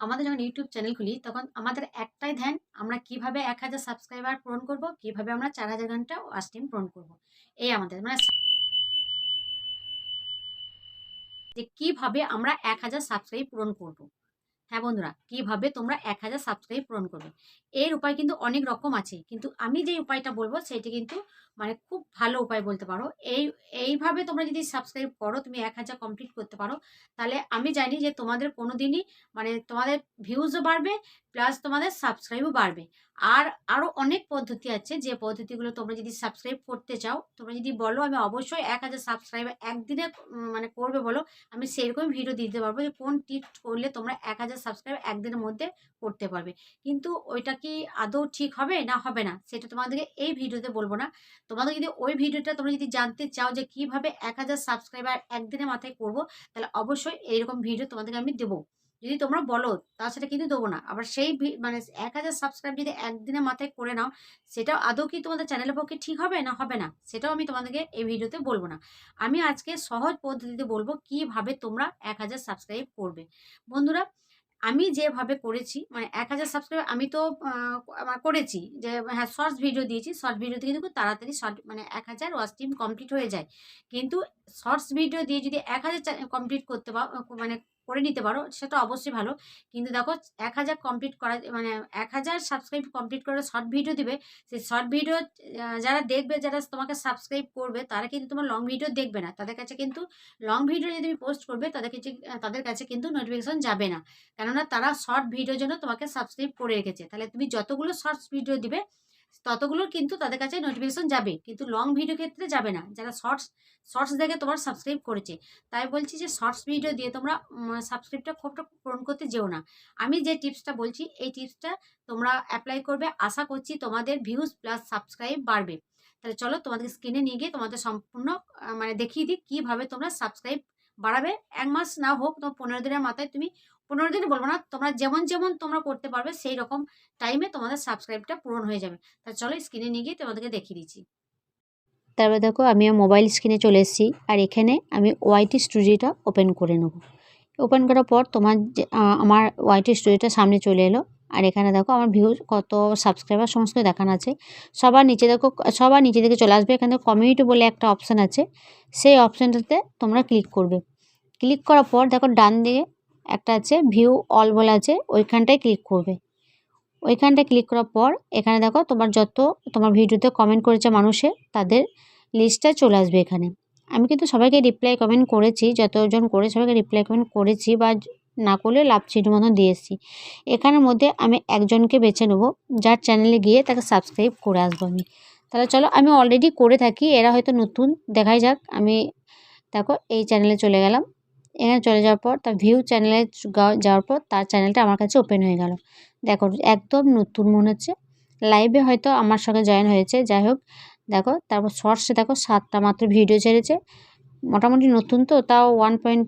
আমাদের যখন YouTube channel খুলি, তখন আমাদের একটাই ধ্যান, আমরা কীভাবে এক হাজার সাবস্ক্রাইবার পূরণ করব, কীভাবে আমরা চার হাজার ঘণ্টা ওয়াচ টাইম পূরণ করব। এই আমাদের মানে যে কীভাবে আমরা এক হাজার সাবস্ক্রাইব পূরণ করব। হ্যাঁ বন্ধুরা, কীভাবে তোমরা এক হাজার সাবস্ক্রাইব পূরণ করবে? এর উপায় কিন্তু অনেক রকম আছে, কিন্তু আমি যে উপায়টা বলব সেটি কিন্তু মানে খুব ভালো উপায় বলতে পারো। এই, এইভাবে তোমরা যদি সাবস্ক্রাইব করো, তুমি এক হাজার কমপ্লিট করতে পারো, তাহলে আমি জানি যে তোমাদের কোনো দিনই মানে তোমাদের ভিউজও বাড়বে প্লাস তোমাদের সাবস্ক্রাইবও বাড়বে। আর আরও অনেক পদ্ধতি আছে, যে পদ্ধতিগুলো তোমরা যদি সাবস্ক্রাইব করতে চাও, তোমরা যদি বলো, আমি অবশ্যই এক হাজার সাবস্ক্রাইবার একদিনে মানে করবে বলো, আমি সেরকমই ভিডিও দিতে পারব যে কোন টিপস করলে তোমরা এক হাজার সাবস্ক্রাইব একদিনের মধ্যে করতে পারবে। কিন্তু ওইটা কি আদৌ ঠিক হবে না হবে না, সেটা তোমাদেরকে এই ভিডিওতে বলব না। তোমাদের যদি ওই ভিডিওটা তোমরা যদি জানতে চাও যে কীভাবে এক হাজার সাবস্ক্রাইবার একদিনের মাথায় করব, তাহলে অবশ্যই এইরকম ভিডিও তোমাদেরকে আমি দেবো। যদি তোমরা বলো তা সেটা কিন্তু দেবো না। আবার সেই মানে এক হাজার সাবস্ক্রাইব যদি একদিনের মাথায় করে নাও, সেটাও আদৌ কি তোমাদের চ্যানেলের পক্ষে ঠিক হবে না হবে না, সেটাও আমি তোমাদেরকে এই ভিডিওতে বলব না। আমি আজকে সহজ পদ্ধতিতে বলব কীভাবে তোমরা এক হাজার সাবস্ক্রাইব করবে। বন্ধুরা, আমি যেভাবে করেছি মানে এক হাজার সাবস্ক্রাইব আমি তো করেছি যে হ্যাঁ শর্টস ভিডিও দিয়েছি শর্ট ভিডিওতে কিন্তু খুব তাড়াতাড়ি শর্ট মানে এক হাজার ওয়াচ টিম কমপ্লিট হয়ে যায়। কিন্তু শর্টস ভিডিও দিয়ে যদি এক হাজার কমপ্লিট করতে পারো মানে করে নিতে পারো, সেটা অবশ্যই ভালো। কিন্তু দেখো, এক হাজার কমপ্লিট করা মানে এক হাজার সাবস্ক্রাইব কমপ্লিট করে শর্ট ভিডিও দিবে। সেই শর্ট ভিডিও যারা দেখবে, যারা তোমাকে সাবস্ক্রাইব করবে, তারা কিন্তু তোমার লং ভিডিও দেখবে না। তাদের কাছে কিন্তু লং ভিডিও যদি তুমি পোস্ট করবে, তাদের কাছে তাদের কাছে কিন্তু নোটিফিকেশন যাবে না। কেননা তারা শর্ট ভিডিওর জন্য তোমাকে সাবস্ক্রাইব করে রেখেছে। তাহলে তুমি যতগুলো শর্টস ভিডিও দিবে ততগুলো কিন্তু তাদের কাছে নোটিফিকেশন যাবে। কিন্তু লং ভিডিও ক্ষেত্রে যাবে না। যারা শর্টস শর্টস দেখে তোমার সাবস্ক্রাইব করেছে, তাই বলছি যে শর্টস ভিডিও দিয়ে তোমরা সাবস্ক্রাইবটা খুবটা পূরণ করতে যেও না। আমি যে টিপসটা বলছি, এই টিপসটা তোমরা অ্যাপ্লাই করবে। আশা করছি তোমাদের ভিউজ প্লাস সাবস্ক্রাইব বাড়বে। তাহলে চলো তোমাদের স্ক্রিনে নিয়ে গিয়ে তোমাদের সম্পূর্ণ মানে দেখিয়ে দিই কীভাবে তোমরা সাবস্ক্রাইব বাড়াবে। এক মাস না হোক, তোমার পনেরো দিনের মাথায় তুমি পনেরো দিন বলব না, তোমরা যেমন যেমন তোমরা করতে পারবে সেই রকম টাইমে তোমাদের সাবস্ক্রাইবটা পূরণ হয়ে যাবে। তা চলো স্ক্রিনে নিয়ে গিয়ে তোমাদেরকে দেখিয়ে দিচ্ছি। তারপর দেখো, আমি মোবাইল স্ক্রিনে চলে এসেছি, আর এখানে আমি ওয়াইটি স্টুডিওটা ওপেন করে নেব। ওপেন করার পর তোমার আমার ওয়াইটি স্টুডিওটা সামনে চলে এলো, আর এখানে দেখো আমার ভিউ কত সাবস্ক্রাইবার সমস্ত দেখানো আছে। সবার নিচে দেখো, সবার নিচে দিকে চলে আসবে, এখানে কমিউনিটি বলে একটা অপশান আছে। সেই অপশানটাতে তোমরা ক্লিক করবে। ক্লিক করার পর দেখো ডান দিকে একটা আছে ভিউ অল বলে আছে, ওইখানটায় ক্লিক করবে। ওইখানটায় ক্লিক করার পর, এখানে দেখো তোমার যত, তোমার ভিডিওতে কমেন্ট করেছে মানুষে, তাদের লিস্টটা চলে আসবে এখানে। আমি কিন্তু সবাইকে রিপ্লাই কমেন্ট করেছি, যতজন করে সবাইকে রিপ্লাই কমেন্ট করেছি, বা না করলে লাভ চিহ্ন মতন দিয়ে এসেছি। এখানের মধ্যে আমি একজনকে বেছে নেব, যার চ্যানেলে গিয়ে তাকে সাবস্ক্রাইব করে আসব আমি। তাহলে চলো, আমি অলরেডি করে থাকি, এরা হয়তো নতুন, দেখাই যাক। আমি দেখো, এই চ্যানেলে চলে গেলাম। এখানে চলে যাওয়ার পর, তার ভিউ চ্যানেলে যাওয়ার পর তার চ্যানেলটা আমার কাছে ওপেন হয়ে গেল। দেখো, একদম নতুন মনে হচ্ছে। লাইভে হয়তো আমার সঙ্গে জয়েন হয়েছে। যাই হোক, দেখো, তারপর শর্টসে দেখো সাতটা মাত্র ভিডিও ছেড়েছে। মোটামুটি নতুন তো, তাও one point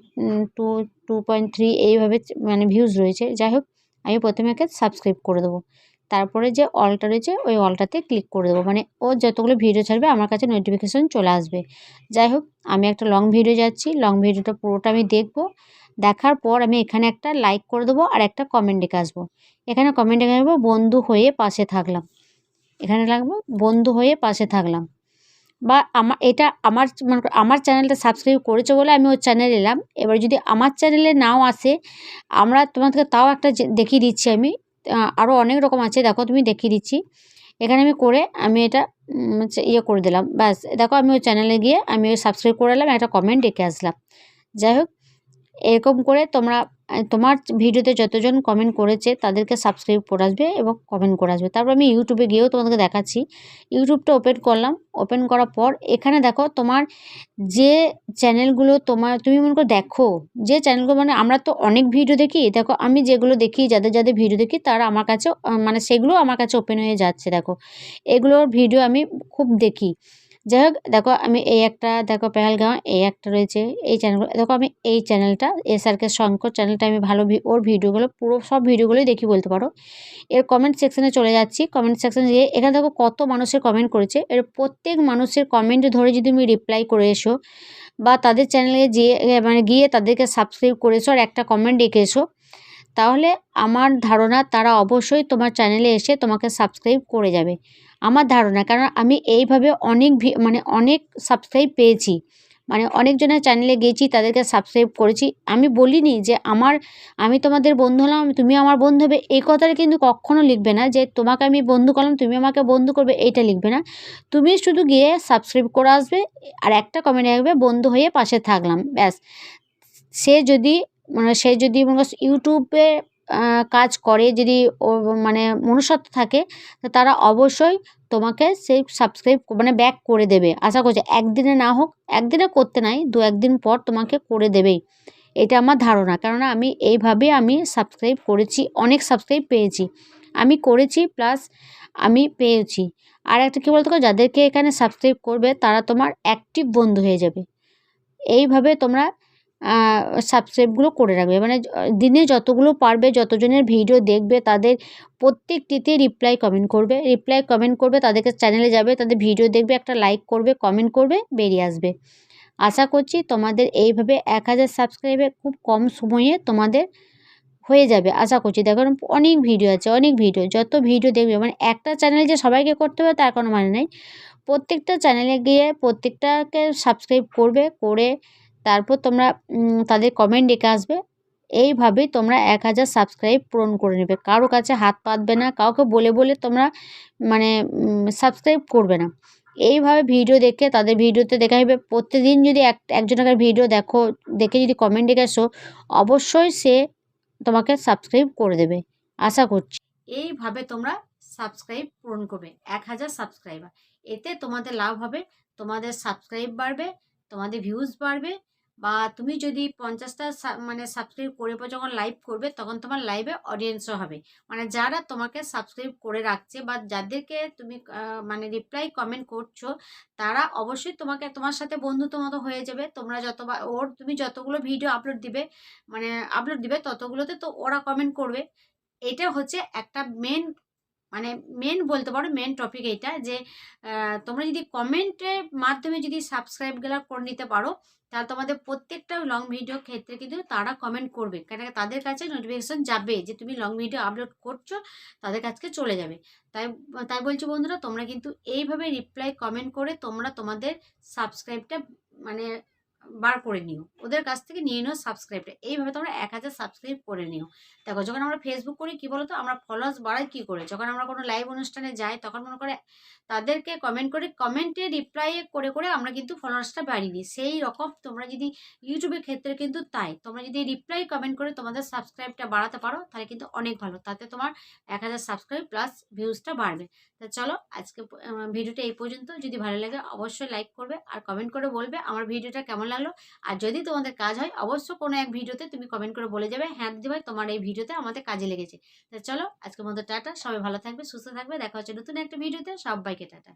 two two point three এইভাবে মানে ভিউজ রয়েছে। যাই হোক, আমি প্রথমে একে সাবস্ক্রাইব করে দেবো। তারপরে যে অলটা রয়েছে ওই অলটাতে ক্লিক করে দেবো। মানে ও যতগুলো ভিডিও ছাড়বে, আমার কাছে নোটিফিকেশন চলে আসবে। যাই হোক, আমি একটা লং ভিডিও যাচ্ছি। লং ভিডিওটা পুরোটা আমি দেখব। দেখার পর আমি এখানে একটা লাইক করে দেবো আর একটা কমেন্ট রেখে আসব। এখানে কমেন্ট রেখে আসব, বন্ধু হয়ে পাশে থাকলাম। এখানে লাগবো, বন্ধু হয়ে পাশে থাকলাম। বা আমার এটা আমার, মনে আমার চ্যানেলটা সাবস্ক্রাইব করেছে বলে আমি ওর চ্যানেলে এলাম। এবার যদি আমার চ্যানেলে নাও আসে, আমরা তোমাদেরকে তাও একটা দেখিয়ে দিচ্ছি আমি। আরও অনেক রকম আছে। দেখো, তুমি দেখিয়ে দিচ্ছি। এখানে আমি করে আমি এটা ইয়ে করে দিলাম। ব্যাস, দেখো, আমি ওই চ্যানেলে গিয়ে আমি ওই সাবস্ক্রাইব করে এলাম, একটা কমেন্ট রেখে আসলাম। যাই হোক, এরকম করে তোমরা তোমার ভিডিওতে যতজন কমেন্ট করেছে, তাদেরকে সাবস্ক্রাইব করে আসবে এবং কমেন্ট করে আসবে। তারপর আমি ইউটিউবে গিয়েও তোমাদেরকে দেখাচ্ছি। ইউটিউবটা ওপেন করলাম। ওপেন করার পর এখানে দেখো তোমার যে চ্যানেলগুলো তোমার, তুমি মনে করো দেখো, যে চ্যানেলগুলো মানে আমরা তো অনেক ভিডিও দেখি। দেখো আমি যেগুলো দেখি, যাদের যাদের ভিডিও দেখি, তারা আমার কাছে মানে সেগুলো আমার কাছে ওপেন হয়ে যাচ্ছে, দেখো। এগুলোর ভিডিও আমি খুব দেখি। যাই হোক দেখো আমি এই একটা, দেখো পেহালগাঁও, এই একটা রয়েছে, এই চ্যানেলগুলো দেখো আমি এই চ্যানেলটা এস আর কে শঙ্কর চ্যানেলটা আমি ভালো ওর ভিডিওগুলো, পুরো সব ভিডিওগুলোই দেখি বলতে পারো। এর কমেন্ট সেকশনে চলে যাচ্ছি কমেন্ট সেকশনে গিয়ে এখানে দেখো কত মানুষের কমেন্ট করেছে, এর প্রত্যেক মানুষের কমেন্ট ধরে যদি তুমি রিপ্লাই করে এসো, বা তাদের চ্যানেলে যে মানে গিয়ে তাদেরকে সাবস্ক্রাইব করে এসো আর একটা কমেন্ট রেখে এসো তাহলে আমার ধারণা তারা অবশ্যই তোমার চ্যানেলে এসে তোমাকে সাবস্ক্রাইব করে যাবে। আমার ধারণা, কারণ আমি এইভাবে অনেক মানে অনেক সাবস্ক্রাইব পেয়েছি। মানে অনেকজনের চ্যানেলে গেছি, তাদেরকে সাবস্ক্রাইব করেছি। আমি বলিনি যে আমার, আমি তোমাদের বন্ধু হলাম, তুমি আমার বন্ধু হবে। এই কথাটা কিন্তু কখনো লিখবে না যে তোমাকে আমি বন্ধু করলাম, তুমি আমাকে বন্ধু করবে, এইটা লিখবে না। তুমি শুধু গিয়ে সাবস্ক্রাইব করে আসবে, আর একটা কমেন্ট রাখবে বন্ধু হয়ে পাশে থাকলাম। ব্যাস। সে যদি মানে সে যদি মনে ইউটিউবে কাজ করে, যদি ও মানে মনুষ্যত্ব থাকে তারা অবশ্যই তোমাকে সেই সাবস্ক্রাইব মানে ব্যাক করে দেবে। আশা করছি একদিনে না হোক, একদিনে করতে নাই, দু একদিন পর তোমাকে করে দেবেই। এটা আমার ধারণা। কেননা আমি এইভাবে আমি সাবস্ক্রাইব করেছি, অনেক সাবস্ক্রাইব পেয়েছি। আমি করেছি প্লাস আমি পেয়েছি। আর একটা কী বলতো যাদেরকে এখানে সাবস্ক্রাইব করবে, তারা তোমার অ্যাক্টিভ বন্ধু হয়ে যাবে। এইভাবে তোমরা সাবস্ক্রাইবগুলো করে রাখবে। মানে দিনে যতগুলো পারবে, যতজনের ভিডিও দেখবে, তাদের প্রত্যেকটিতে রিপ্লাই কমেন্ট করবে। রিপ্লাই কমেন্ট করবে তাদেরকে চ্যানেলে যাবে, তাদের ভিডিও দেখবে, একটা লাইক করবে কমেন্ট করবে, বেরিয়ে আসবে। আশা করছি তোমাদের এইভাবে এক হাজার সাবস্ক্রাইবে খুব কম সময়ে তোমাদের হয়ে যাবে। আশা করছি, দেখো অনেক ভিডিও আছে, অনেক ভিডিও যত ভিডিও দেখবে মানে একটা চ্যানেল যে সবাইকে করতে হবে, তার কোনো মানে নেই। প্রত্যেকটা চ্যানেলে গিয়ে প্রত্যেকটাকে সাবস্ক্রাইব করবে, করে তারপর তোমরা তাদের কমেন্ট ডেকে আসবে। এইভাবেই তোমরা এক হাজার সাবস্ক্রাইব পূরণ করে নেবে। কারও কাছে হাত পাতবে না, কাউকে বলে বলে তোমরা মানে সাবস্ক্রাইব করবে না। এইভাবে ভিডিও দেখে, তাদের ভিডিওতে দেখা যাবে প্রত্যেকদিন যদি এক, একজনের ভিডিও দেখো, দেখে যদি কমেন্ট ডেকে আসো, অবশ্যই সে তোমাকে সাবস্ক্রাইব করে দেবে। আশা করছি। এইভাবে তোমরা সাবস্ক্রাইব পূরণ করবে, এক হাজার সাবস্ক্রাইবার এতে তোমাদের লাভ হবে, তোমাদের সাবস্ক্রাইব বাড়বে তোমাদের ভিউজ বাড়বে বা তুমি যদি পঞ্চাশটা মানে সাবস্ক্রাইব করে পর যখন লাইভ করবে তখন তোমার লাইভে অডিয়েন্সও হবে। মানে যারা তোমাকে সাবস্ক্রাইব করে রাখছে বা যাদেরকে তুমি মানে রিপ্লাই কমেন্ট করছ, তারা অবশ্যই তোমাকে, তোমার সাথে বন্ধুত্ব মতো হয়ে যাবে। তোমরা যতবার ওর, তুমি যতগুলো ভিডিও আপলোড দিবে মানে আপলোড দিবে ততগুলোতে তো ওরা কমেন্ট করবে। এটা হচ্ছে একটা মেন মানে মেন বলতে পারো মেন টপিক এটা যে তোমরা যদি কমেন্টের মাধ্যমে যদি সাবস্ক্রাইবগুলো করে নিতে পারো, তাহলে তোমাদের প্রত্যেকটা লং ভিডিও ক্ষেত্রে কিন্তু তারা কমেন্ট করবে। কেন তাদের কাছে নোটিফিকেশন যাবে যে তুমি লং ভিডিও আপলোড করছ, তাদের কাছে চলে যাবে। তাই তাই বলছি বন্ধুরা, তোমরা কিন্তু এইভাবে রিপ্লাই কমেন্ট করে তোমরা তোমাদের সাবস্ক্রাইবটা মানে বার করে নিও। ওদের কাছ থেকে নিয়ে নিও সাবস্ক্রাইবটা এইভাবে তোমরা এক হাজার সাবস্ক্রাইব করে নিও। দেখো, যখন আমরা ফেসবুক করি, কি বলতো? আমরা ফলোয়ার্স বাড়াই কি করে? যখন আমরা কোনো লাইভ অনুষ্ঠানে যাই, তখন মনে করে তাদেরকে কমেন্ট করে কমেন্টে রিপ্লাই করে করে আমরা কিন্তু ফলোয়ার্সটা বাড়িয়ে দিই সেই রকম তোমরা যদি ইউটিউবের ক্ষেত্রে কিন্তু তাই। তোমরা যদি রিপ্লাই কমেন্ট করে তোমাদের সাবস্ক্রাইবটা বাড়াতে পারো, তাহলে কিন্তু অনেক ভালো। তাতে তোমার এক হাজার সাবস্ক্রাইব প্লাস ভিউজটা বাড়বে। তা চলো, আজকে ভিডিওটা এই পর্যন্ত। যদি ভালো লাগে, অবশ্যই লাইক করবে আর কমেন্ট করে বলবে আমার ভিডিওটা কেমন লাগল। আর যদি তোমাদের কাজ হয় অবশ্য কোনো এক ভিডিওতে তুমি কমেন্ট করে বলে যাবে হ্যাঁ দিদি ভাই তোমার এই ভিডিওতে আমাদের কাজে লেগেছে। তা চলো, আজকের মতো টাটা, সবাই ভালো থাকবে, সুস্থ থাকবে, দেখা হচ্ছে নতুন একটা ভিডিওতে সব বাইকে টাটা।